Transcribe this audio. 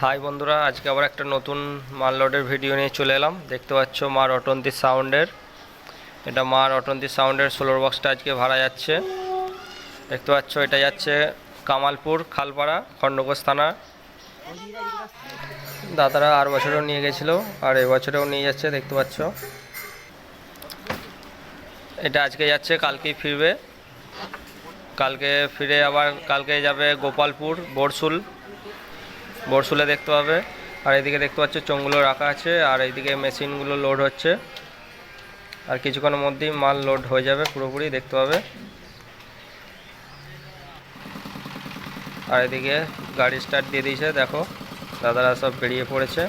High বন্ধুরা, আজকে আবার একটা নতুন মাল লোডের ভিডিও নিয়ে চলে এলাম। দেখতে পাচ্ছ মার অটন্তি সাউন্ডের। এটা মার অটন্তি সাউন্ডের সোলার বক্সটা আজকে ভাড়া যাচ্ছে। দেখতে পাচ্ছ, এটা যাচ্ছে কামালপুর, খালপাড়া, খণ্ডঘোষ থানা। দাদারা আর বছরেও নিয়ে গেছিল, আর এবছরেও নিয়ে যাচ্ছে, দেখতে পাচ্ছ। এটা আজকে যাচ্ছে কালকেই ফিরবে। কালকে ফিরে আবার, কালকে যাবে গোপালপুর বরসুল বরসুলে দেখতে পাবে। আর এদিকে দেখতে পাচ্ছ চোঙগুলো রাখা আছে, আর এইদিকে মেশিনগুলো লোড হচ্ছে। আর কিছুক্ষণের মধ্যেই মাল লোড হয়ে যাবে, পুরোপুরি দেখতে পাবে। আর এদিকে গাড়ি স্টার্ট দিয়ে দিয়েছে, দেখো, দাদারা সব বেরিয়ে পড়েছে।